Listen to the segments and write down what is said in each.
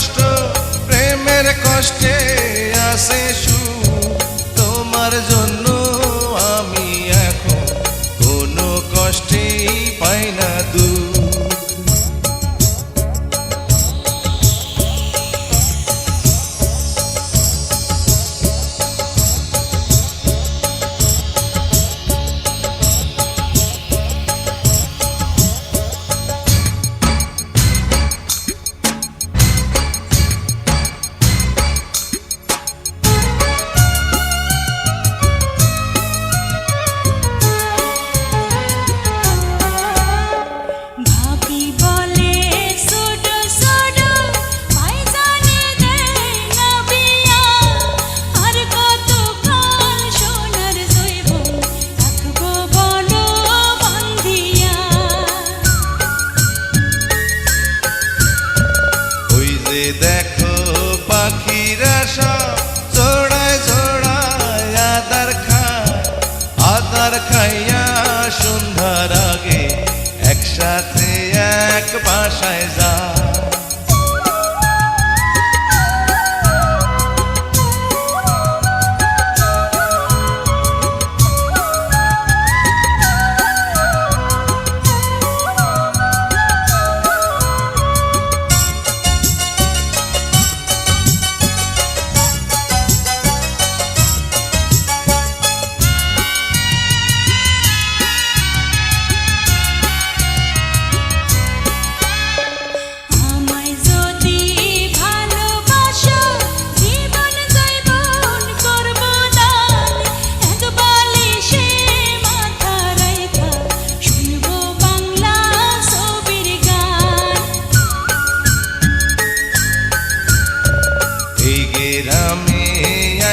কষ্ট প্রেমের কষ্টে আসে সুখ।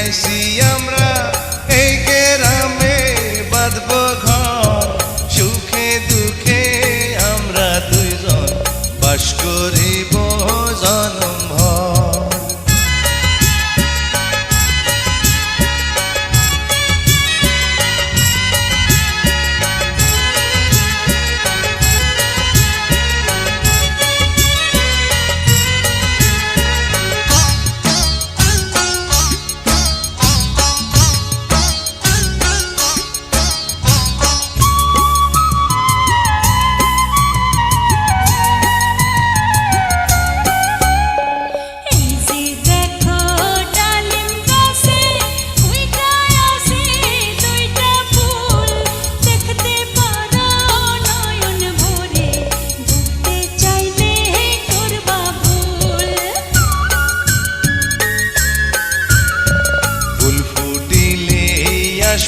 এসি আমরা এই গ্রামে বাঁধব ঘর। সুখে দুঃখে আমরা দুইজন বাস করিব।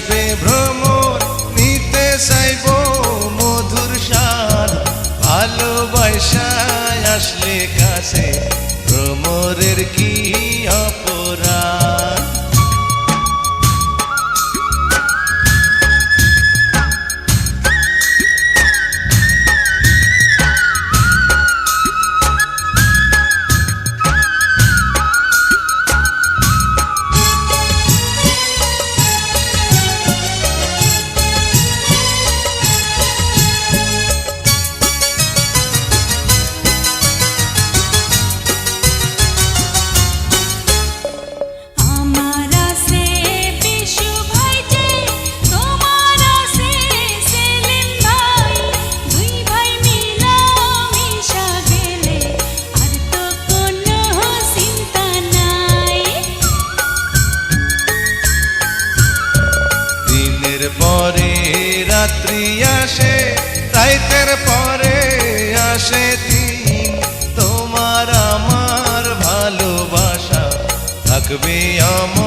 আসবে ভ্রমণ নিতে চাইব মধুর সার ভালোবাসায় আসলে কাছে পরে আসে দিন। তোমার আমার ভালোবাসা থাকবে আমার